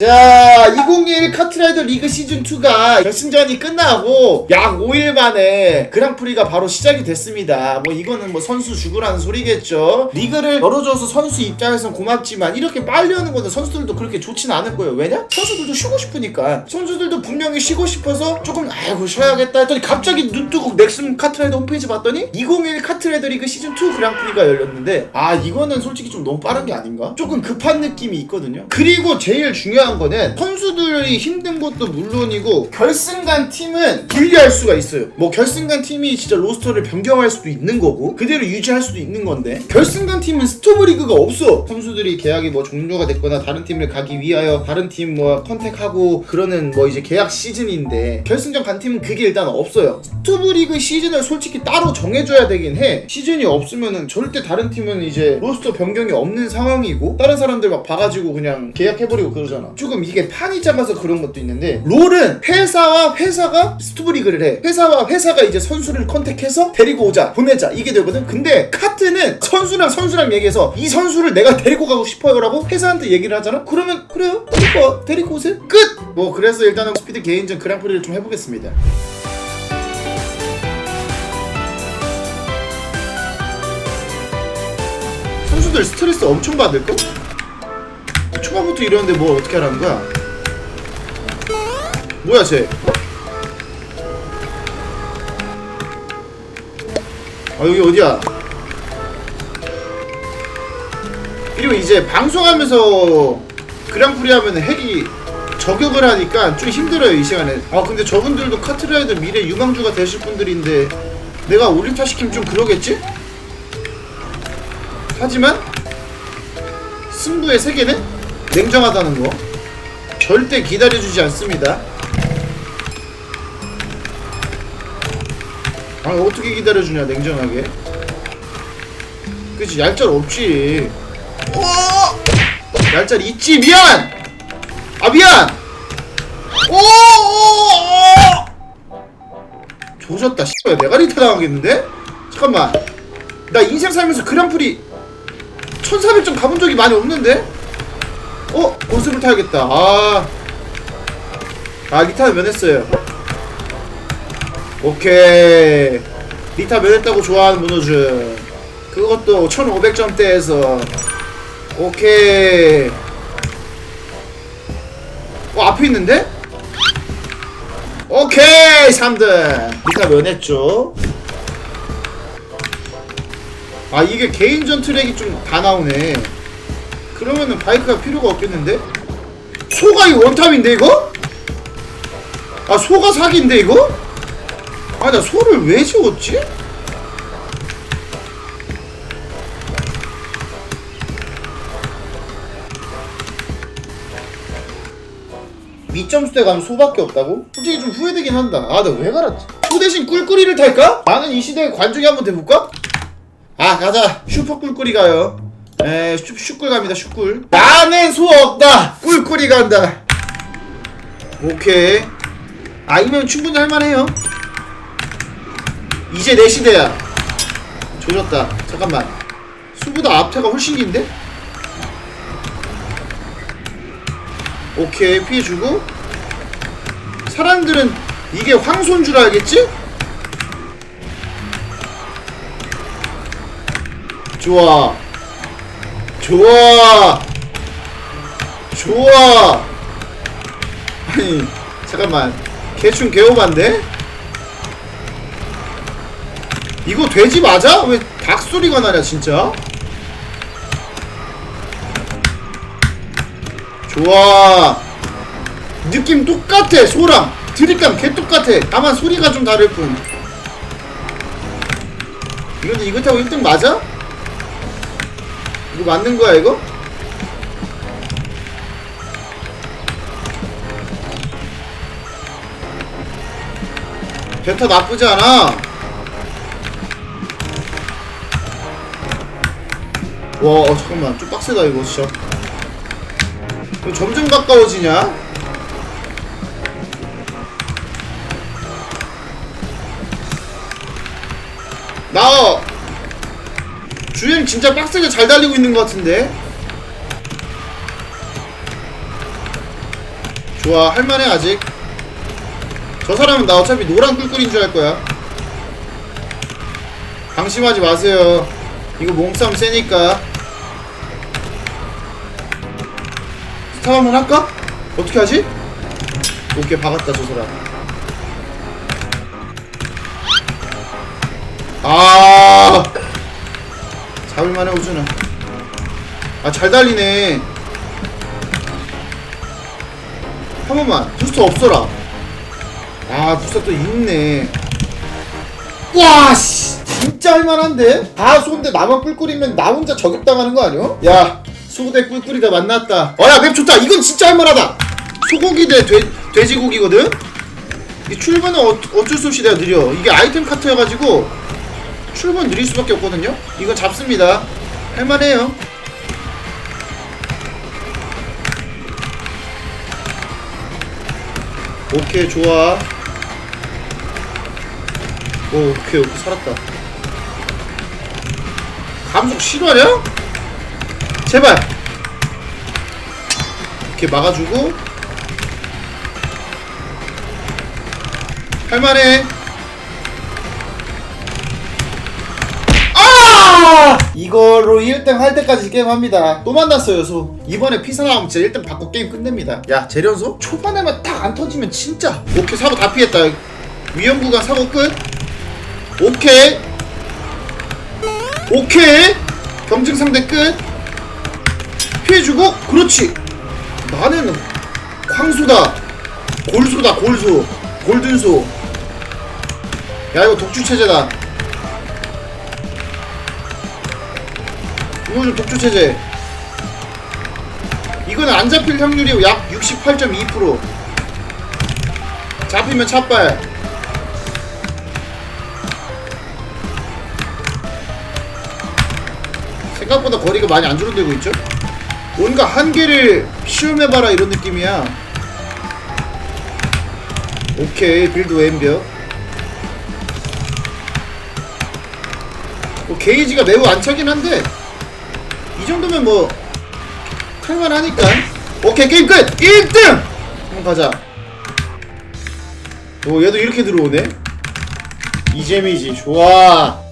자, 2021 카트라이더 리그 시즌2가 결승전이 끝나고 약 5일 만에 그랑프리가 바로 시작이 됐습니다. 뭐 이거는 뭐 선수 죽으라는 소리겠죠. 리그를 열어줘서 선수 입장에선 고맙지만 이렇게 빨리 하는 거는 선수들도 그렇게 좋진 않을 거예요. 왜냐? 선수들도 쉬고 싶으니까. 선수들도 분명히 쉬고 싶어서 조금 아이고 쉬어야겠다 했더니 갑자기 눈 뜨고 넥슨 카트라이더 홈페이지 봤더니 2021 카트라이더 리그 시즌2 그랑프리가 열렸는데 아 이거는 솔직히 좀 너무 빠른 게 아닌가? 조금 급한 느낌이 있거든요. 그리고 제일 중요한 거는 선수들이 힘든 것도 물론이고 결승 간 팀은 분리할 수가 있어요. 뭐 결승 간 팀이 진짜 로스터를 변경할 수도 있는 거고 그대로 유지할 수도 있는 건데 결승 간 팀은 스토브 리그가 없어. 선수들이 계약이 뭐 종료가 됐거나 다른 팀을 가기 위하여 다른 팀 뭐 컨택하고 그러는 뭐 이제 계약 시즌인데 결승전 간 팀은 그게 일단 없어요. 스토브 리그 시즌을 솔직히 따로 정해줘야 되긴 해. 시즌이 없으면은 절대 다른 팀은 이제 로스터 변경이 없는 상황이고 다른 사람들 막 봐가지고 그냥 계약해버리고 그러잖아. 조금 이게 판이 작아서 그런 것도 있는데 롤은 회사와 회사가 스토브 리그를 해. 회사와 회사가 이제 선수를 컨택해서 데리고 오자 보내자 이게 되거든. 근데 카트는 선수랑 선수랑 얘기해서 이 선수를 내가 데리고 가고 싶어요 라고 회사한테 얘기를 하잖아. 그러면 그래요. 데리고 와. 데리고 오세요. 끝. 뭐 그래서 일단은 스피드 개인전 그랑프리를 좀 해보겠습니다. 선수들 스트레스 엄청 받을걸? 초반부터 이러는데 뭘 어떻게 하라는 거야? 뭐야 쟤? 아 여기 어디야? 그리고 이제 방송하면서 그랑프리 하면 핵이 저격을 하니까 좀 힘들어요 이 시간에 아 근데 저분들도 카트라이더 미래 유망주가 되실 분들인데 내가 올림타 시키면 좀 그러겠지? 하지만 승부의 세계는 냉정하다는 거 절대 기다려주지 않습니다. 아 어떻게 기다려주냐 냉정하게. 그치 얄짤 없지. 오! 얄짤 있지 미안. 아 미안. 오! 조졌다 씨발 내가 리타 당하겠는데? 잠깐만. 나 인생 살면서 그랑프리 1400점 가본 적이 많이 없는데? 어? 고습을 타야겠다. 아. 아, 리타 면했어요. 오케이. 리타 면했다고 좋아하는 문호준. 그것도 1500점대에서. 오케이. 어, 앞에 있는데? 오케이! 3등. 리타 면했죠. 아 이게 개인전 트랙이 좀 다 나오네 그러면은 바이크가 필요가 없겠는데? 소가 이 원탑인데 이거? 아 소가 사기인데 이거? 아 나 소를 왜 지웠지? 밑점수대 가면 소밖에 없다고? 솔직히 좀 후회되긴 한다 아 나 왜 갈았지? 소 대신 꿀꿀이를 탈까? 나는 이 시대의 관중이 한번 돼볼까? 아 가자 슈퍼 꿀꿀이 가요 에 슈, 슈꿀 갑니다 슈꿀. 나는 소 없다. 꿀꿀이 간다. 오케이. 아이면 충분히 할만해요. 이제 내 시대야. 조졌다. 잠깐만. 수보다 앞태가 훨씬 긴데? 오케이 피해주고. 사람들은 이게 황소인 줄 알겠지? 좋아 좋아 좋아 아니 잠깐만 개충 개오반데? 이거 돼지 맞아? 왜 닭소리가 나냐 진짜? 좋아 느낌 똑같아 소랑 드립감 개 똑같아 다만 소리가 좀 다를 뿐 이거 이거 타고 1등 맞아? 이거 맞는 거야 이거? 베타 나쁘지 않아 와 어, 잠깐만 좀 빡세다 이거 진짜 점점 가까워지냐? 나 주행 진짜 빡세게 잘 달리고 있는 것 같은데? 좋아 할만해 아직. 저 사람은 나 어차피 노란 꿀꿀인 줄 알 거야. 방심하지 마세요. 이거 몸싸움 세니까. 스탑 한번 할까? 어떻게 하지? 오케이 박았다 저 사람. 아 잡을만해 우주는. 아 잘 달리네. 한 번만. 부스터 없어라. 아 부스터 또 있네. 와씨. 진짜 할만한데? 다 쏘는데 나만 꿀꿀이면 나 혼자 저격당하는 거 아니야? 야 소대 꿀꿀이다 만났다. 어야 맵 좋다. 이건 진짜 할만하다. 소고기 대 돼, 돼지고기거든? 이 출근은 어, 어쩔 수 없이 내가 느려. 이게 아이템 카트여가지고 출근 느릴 수밖에 없거든요? 이건 잡습니다. 할만해요. 오케이 좋아. 오 오케이 오케이. 살았다. 감속 실화냐? 제발. 이렇게 막아주고. 할만해 이걸로 1등 할 때까지 게임 합니다. 또 만났어요, 소. 이번에 피사 나오면 진짜 1등 받고 게임 끝냅니다. 야, 재련소? 초반에만 딱 안 터지면 진짜. 오케이, 사고 다 피했다. 위험 구간 사고 끝. 오케이. 오케이. 경쟁 상대 끝. 피해주고, 그렇지. 나는 황소다. 골소다, 골소. 골든소. 야, 이거 독주 체제다. 이거 좀 독주 체제. 이거는 안 잡힐 확률이 약 68.2%. 잡히면 찹발. 생각보다 거리가 많이 안 줄어들고 있죠? 뭔가 한계를 시험해봐라 이런 느낌이야. 오케이 빌드 왼벽. 뭐 게이지가 매우 안 차긴 한데 이 정도면 뭐 할만하니까. 오케이 게임 끝! 1등! 한번 가자. 오 얘도 이렇게 들어오네? 이재미지. 좋아